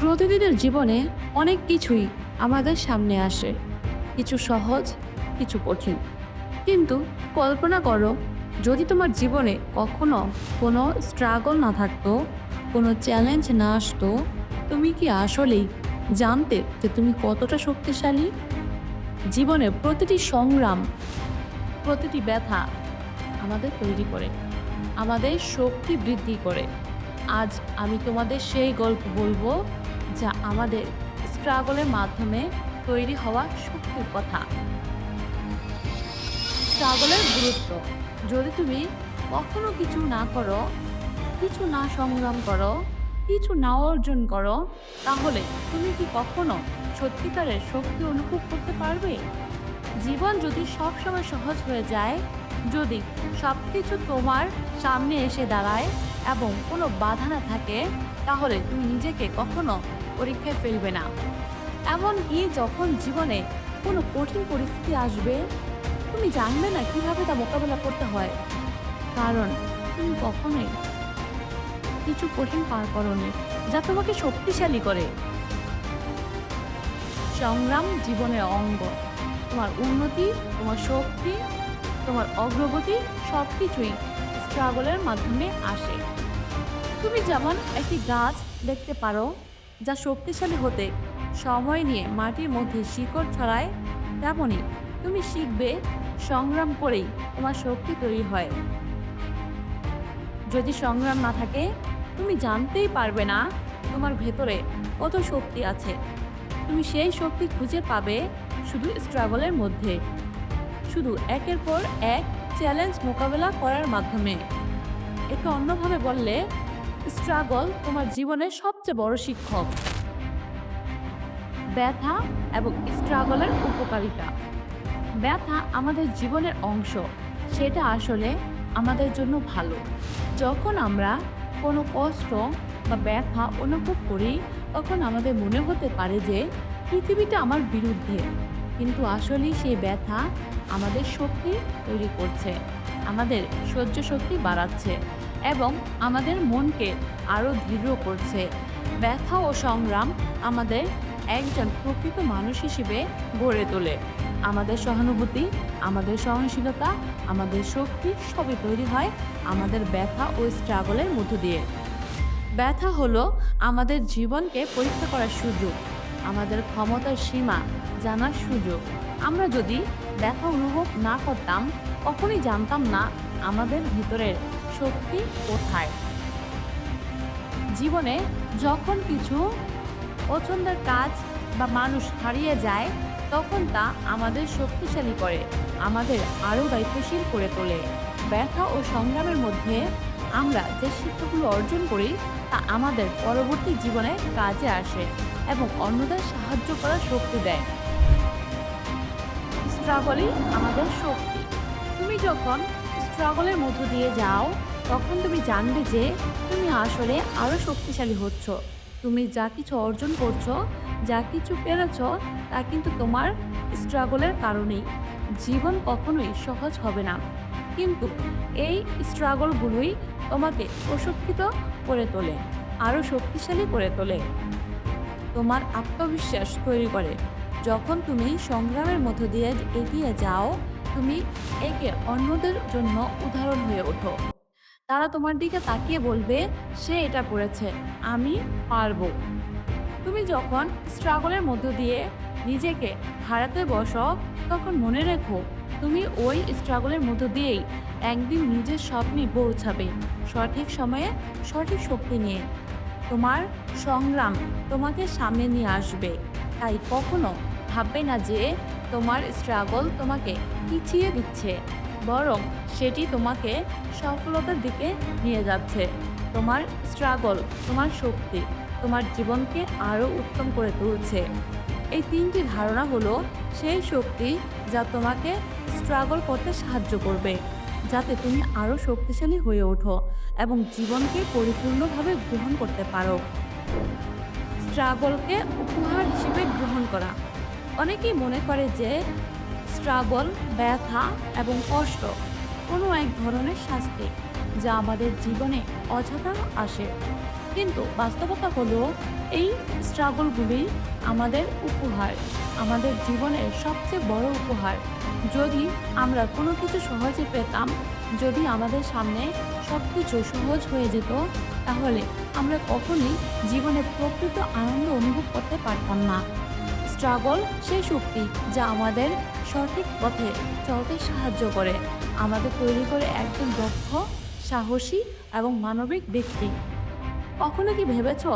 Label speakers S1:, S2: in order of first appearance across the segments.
S1: প্রতিদিনের জীবনে অনেক কিছুই আমাদের সামনে আসে। কিছু সহজ, কিছু কঠিন। কিন্তু কল্পনা করো, যদি তোমার জীবনে কখনো কোনো স্ট্রাগল না থাকতো, কোনো চ্যালেঞ্জ না আসতো, তুমি কি আসলেই জানতে যে তুমি কতটা শক্তিশালী? জীবনে প্রতিটি সংগ্রাম, প্রতিটি ব্যথা আমাদের তৈরি করে, আমাদের শক্তি বৃদ্ধি করে। আজ আমি তোমাদের সেই গল্প বলব যা আমাদের স্ট্রাগলের মাধ্যমে তৈরি হওয়া শক্তির কথা। স্ট্রাগলের গুরুত্ব। যদি তুমি কখনো কিছু না করো, কিছু না সংগ্রাম করো, কিছু না অর্জন করো, তাহলে তুমি কি কখনো সত্যিকারের শক্তি অনুভব করতে পারবে? জীবন যদি সবসময় সহজ হয়ে যায়, যদি সব কিছু তোমার সামনে এসে দাঁড়ায় এবং কোনো বাধা না থাকে, তাহলে তুমি নিজেকে কখনো পরীক্ষায় ফেলবে না। এমনকি যখন জীবনে কোনো কঠিন পরিস্থিতি আসবে, তুমি জানবে না কীভাবে তা মোকাবেলা করতে হয়। কারণ তুমি কখনোই কিছু কঠিন পার করনি যা তোমাকে শক্তিশালী করে। সংগ্রাম জীবনের অঙ্গ। তোমার উন্নতি, তোমার শক্তি, তোমার অগ্রগতি সব কিছুই স্ট্রাগলের মাধ্যমে আসে। তুমি যেমন একটি গাছ দেখতে পারো যা শক্তিশালী হতে সময় নিয়ে মাটির মধ্যে শিকড় ছড়ায় তেমনই তুমি শিখবে সংগ্রাম করেই তোমার শক্তি তৈরি হয়। যদি সংগ্রাম না থাকে, তুমি জানতেই পারবে না তোমার ভেতরে কত শক্তি আছে। তুমি সেই শক্তি খুঁজে পাবে শুধু স্ট্রাগলের মধ্যে। শুধু একের পর এক চ্যালেঞ্জ মোকাবেলা করার মাধ্যমে। একে অন্যভাবে বললে স্ট্রাগল তোমার জীবনের সবচেয়ে বড় শিক্ষক। ব্যথা এবং স্ট্রাগলের উপকারিতা। ব্যথা আমাদের জীবনের অংশ, সেটা আসলে আমাদের জন্য ভালো। যখন আমরা কোনো কষ্ট বা ব্যথা অনুভব করি, তখন আমাদের মনে হতে পারে যে পৃথিবীটা আমার বিরুদ্ধে। কিন্তু আসলেই সেই ব্যথা আমাদের শক্তি তৈরি করছে, আমাদের সহ্য শক্তি বাড়াচ্ছে। এবং আমাদের মনকে আরও দৃঢ় করছে। ব্যথা ও সংগ্রাম আমাদের একজন প্রকৃত মানুষ হিসেবে গড়ে তোলে। আমাদের সহানুভূতি, আমাদের সহনশীলতা, আমাদের শক্তি সবই তৈরি হয় আমাদের ব্যথা ও স্ট্রাগলের মধ্য দিয়ে। ব্যথা হলো আমাদের জীবনকে পরীক্ষা করার সুযোগ, আমাদের ক্ষমতার সীমা জানার সুযোগ। আমরা যদি ব্যথা অনুভব না করতাম, কখনই জানতাম না আমাদের ভিতরের শক্তি কোথায়? জীবনে যখন কিছু পছন্দের কাজ বা মানুষ হারিয়ে যায়, তখন তা আমাদের শক্তিশালী করে, আমাদের আরও দায়িত্বশীল করে তোলে। ব্যথা ও সংগ্রামের মধ্যে আমরা যে শিক্ষাগুলো অর্জন করি, তা আমাদের পরবর্তী জীবনে কাজে আসে এবং অন্যদের সাহায্য করার শক্তি দেয়। স্ট্রাগলই আমাদের শক্তি। তুমি যখন স্ট্রাগলের মধ্য দিয়ে যাও, তখন তুমি জানবে যে তুমি আসলে আরও শক্তিশালী হচ্ছ। তুমি যা কিছু অর্জন করছ, যা কিছু পেরেছ, তা কিন্তু তোমার স্ট্রাগলের কারণেই। জীবন কখনোই সহজ হবে না। কিন্তু এই স্ট্রাগলগুলোই তোমাকে প্রশিক্ষিত করে তোলে আরও শক্তিশালী করে তোলে। তোমার আত্মবিশ্বাস তৈরি করে। যখন তুমি সংগ্রামের মধ্য দিয়ে এগিয়ে যাও তুমি একে অন্যদের জন্য উদাহরণ হয়ে ওঠো। তারা তোমার দিকে তাকিয়ে বলবে, সে এটা করেছে, আমি পারব। তুমি যখন স্ট্রাগলের মধ্য দিয়ে নিজেকে হারাতে বসো, তখন মনে রেখো, তুমি ওই স্ট্রাগলের মধ্য দিয়েই একদিন নিজের স্বপ্নে পৌঁছাবে, সঠিক সময়ে সঠিক শক্তি নিয়ে। তোমার সংগ্রাম তোমাকে সামনে নিয়ে আসবে। তাই কখনো ভাববে না যে তোমার স্ট্রাগল তোমাকে পিছিয়ে দিচ্ছে, বরং সেটি তোমাকে সফলতার দিকে নিয়ে যাচ্ছে। তোমার স্ট্রাগল তোমার শক্তি, তোমার জীবনকে আরও উত্তম করে তুলছে। এই তিনটি ধারণা হলো সেই শক্তি যা তোমাকে স্ট্রাগল করতে সাহায্য করবে, যাতে তুমি আরও শক্তিশালী হয়ে ওঠো এবং জীবনকে পরিপূর্ণভাবে গ্রহণ করতে পারো। স্ট্রাগলকে উপহার হিসেবে গ্রহণ করা। অনেকেই মনে করে যে স্ট্রাগল ব্যথা এবং কষ্ট কোনো এক ধরনের শাস্তি যা আমাদের জীবনে অযথা আসে। কিন্তু বাস্তবতা হলো এই স্ট্রাগলগুলি আমাদের উপহার, আমাদের জীবনের সবচেয়ে বড় উপহার। যদি আমরা কোনো কিছু সহজে পেতাম, যদি আমাদের সামনে সব কিছু সহজ হয়ে যেত, তাহলে আমরা কখনোই জীবনে প্রকৃত আনন্দ অনুভব করতে পারতাম না। স্ট্রাগল সেই শক্তি যা আমাদের সঠিক পথে চলতে সাহায্য করে। আমাদের তৈরি করে একজন দক্ষ, সাহসী এবং মানবিক ব্যক্তি। কখনো কি ভেবেছ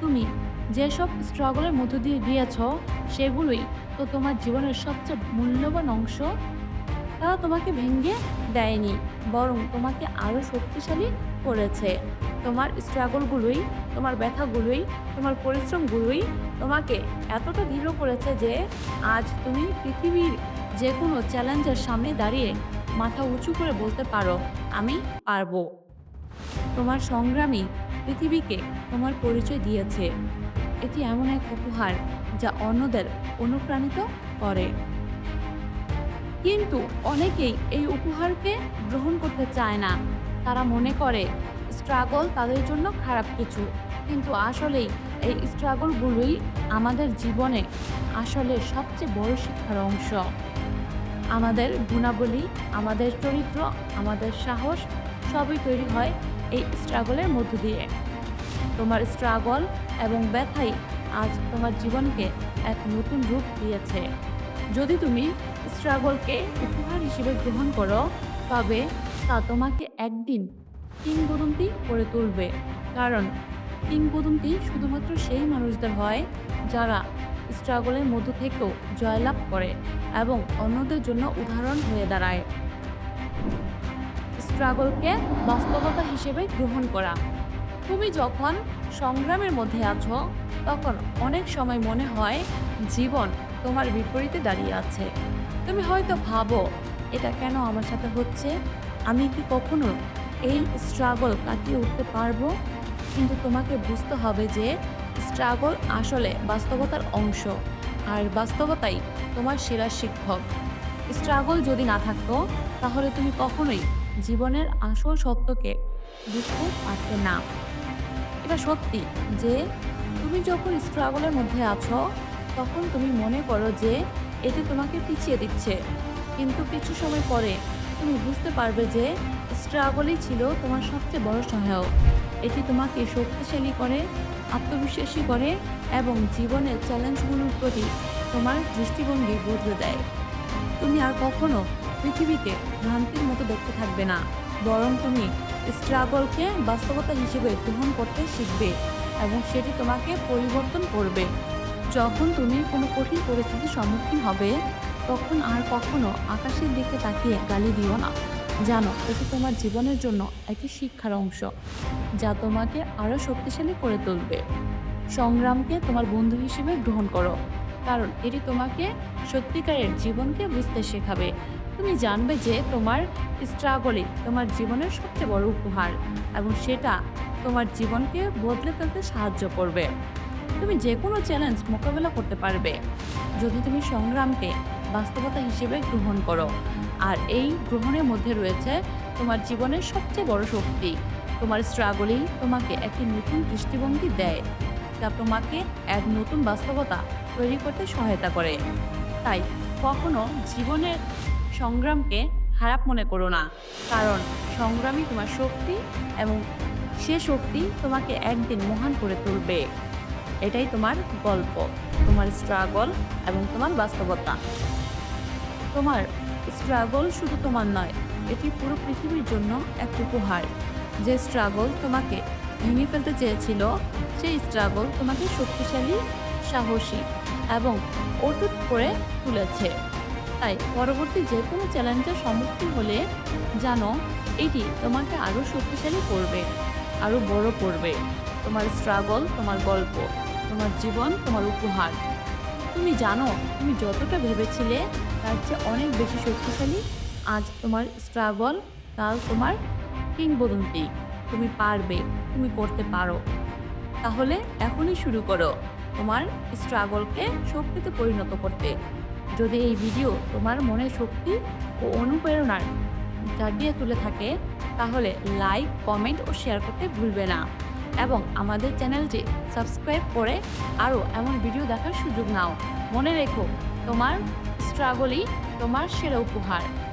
S1: তুমি যেসব স্ট্রাগলের মধ্য দিয়ে গিয়েছ, সেগুলোই তো তোমার জীবনের সবচেয়ে মূল্যবান অংশ? তারা তোমাকে ভেঙে দেয়নি, বরং তোমাকে আরও শক্তিশালী করেছে। তোমার স্ট্রাগলগুলোই তোমার ব্যথাগুলোই, তোমার পরিশ্রমগুলোই তোমাকে এতটা দৃঢ় করেছে যে আজ তুমি পৃথিবীর যে কোনো চ্যালেঞ্জের সামনে দাঁড়িয়ে মাথা উঁচু করে বলতে পারো, আমি পারব। তোমার সংগ্রামী পৃথিবীকে তোমার পরিচয় দিয়েছে। এটি এমন এক উপহার যা অন্যদের অনুপ্রাণিত করে। কিন্তু অনেকেই এই উপহারকে গ্রহণ করতে চায় না। তারা মনে করে, স্ট্রাগল তাদের জন্য খারাপ কিছু। কিন্তু আসলেই এই স্ট্রাগলগুলোই আমাদের জীবনে আসলে সবচেয়ে বড় শিক্ষার অংশ। আমাদের গুণাবলী, আমাদের চরিত্র, আমাদের সাহস সবই তৈরি হয় এই স্ট্রাগলের মধ্য দিয়ে। তোমার স্ট্রাগল এবং ব্যথাই আজ তোমার জীবনকে এক নতুন রূপ দিয়েছে। যদি তুমি স্ট্রাগলকে উপহার হিসেবে গ্রহণ করো, তবে তা তোমাকে একদিন কিংবদন্তি করে তুলবে। কারণ কিংবদন্তি শুধুমাত্র সেই মানুষদের হয় যারা স্ট্রাগলের মধ্য থেকেও জয়লাভ করে এবং অন্যদের জন্য উদাহরণ হয়ে দাঁড়ায়। স্ট্রাগলকে বাস্তবতা হিসেবে গ্রহণ করা। তুমি যখন সংগ্রামের মধ্যে আছো, তখন অনেক সময় মনে হয় জীবন তোমার বিপরীতে দাঁড়িয়ে আছে। তুমি হয়তো ভাবো, এটা কেন আমার সাথে হচ্ছে? আমি কি কখনো এই স্ট্রাগল কাটিয়ে উঠতে পারব? কিন্তু তোমাকে বুঝতে হবে যে স্ট্রাগল আসলে বাস্তবতার অংশ, আর বাস্তবতাই তোমার সেরা শিক্ষক। স্ট্রাগল যদি না থাকতো, তাহলে তুমি কখনোই জীবনের আসল সত্যকে বুঝতে পারতে না। এটা সত্যি যে তুমি যখন স্ট্রাগলের মধ্যে আছো, তখন তুমি মনে করো যে এটি তোমাকে পিছিয়ে দিচ্ছে। কিন্তু কিছু সময় পরে তুমি বুঝতে পারবে যে স্ট্রাগলই ছিল তোমার সবচেয়ে বড় সহায়ক। এটি তোমাকে শক্তিশালী করে, আত্মবিশ্বাসী করে এবং জীবনের চ্যালেঞ্জগুলোর প্রতি তোমার দৃষ্টিভঙ্গি বদলে দেয়। তুমি আর কখনো পৃথিবীকে ভ্রান্তির মতো দেখতে থাকবে না, বরং তুমি স্ট্রাগলকে বাস্তবতা হিসেবে গ্রহণ করতে শিখবে এবং সেটি তোমাকে পরিবর্তন করবে। যখন তুমি কোনো কঠিন পরিস্থিতির সম্মুখীন হবে তখন আর কখনো আকাশের দিকে তাকিয়ে গালি দিও না। জানো, এটি তোমার জীবনের জন্য একটি শিক্ষার অংশ, যা তোমাকে আরও শক্তিশালী করে তুলবে। সংগ্রামকে তোমার বন্ধু হিসেবে গ্রহণ করো, কারণ এটি তোমাকে সত্যিকারের জীবনকে বুঝতে শেখাবে। তুমি জানবে যে তোমার স্ট্রাগলই তোমার জীবনের সবচেয়ে বড় উপহার, এবং সেটা তোমার জীবনকে বদলে ফেলতে সাহায্য করবে। তুমি যে কোনো চ্যালেঞ্জ মোকাবেলা করতে পারবে। যদি তুমি সংগ্রামকে বাস্তবতা হিসেবে গ্রহণ করো। আর এই গ্রহণের মধ্যে রয়েছে তোমার জীবনের সবচেয়ে বড় শক্তি। তোমার স্ট্রাগলই তোমাকে একটি নতুন দৃষ্টিভঙ্গি দেয় যা তোমাকে এক নতুন বাস্তবতা তৈরি করতে সহায়তা করে। তাই কখনো জীবনের সংগ্রামকে খারাপ মনে করো না। কারণ সংগ্রামই তোমার শক্তি এবং সে শক্তি তোমাকে একদিন মহান করে তুলবে। এটাই তোমার গল্প, তোমার স্ট্রাগল এবং তোমার বাস্তবতা। তোমার স্ট্রাগল শুধু তোমার নয়, এটি পুরো পৃথিবীর জন্য এক উপহার। যে স্ট্রাগল তোমাকে ভেঙে ফেলতে চেয়েছিল, সেই স্ট্রাগল তোমাকে শক্তিশালী, সাহসী এবং অটুট করে তুলেছে। তাই পরবর্তী যে কোনো চ্যালেঞ্জের সম্মুখীন হলে জানো, এটি তোমাকে আরও শক্তিশালী করবে, আরও বড় করবে। তোমার স্ট্রাগল তোমার গল্প, তোমার জীবন, তোমার উপহার। তুমি জানো, তুমি যতটা ভেবেছিলে তার চেয়ে অনেক বেশি শক্তিশালী আজ তোমার স্ট্রাগল, কাল তোমার কিংবদন্তি। তুমি পারবে, তুমি করতে পারো। তাহলে এখনই শুরু করো তোমার স্ট্রাগলকে শক্তিতে পরিণত করতে। যদি এই ভিডিও তোমার মনে শক্তি ও অনুপ্রেরণার জাগিয়ে তুলে থাকে, তাহলে লাইক কমেন্ট ও শেয়ার করতে ভুলবে না। এবং আমাদের চ্যানেলটি সাবস্ক্রাইব করে আরও এমন ভিডিও দেখার সুযোগ নাও। মনে রেখো, তোমার স্ট্রাগলই তোমার সেরা উপহার।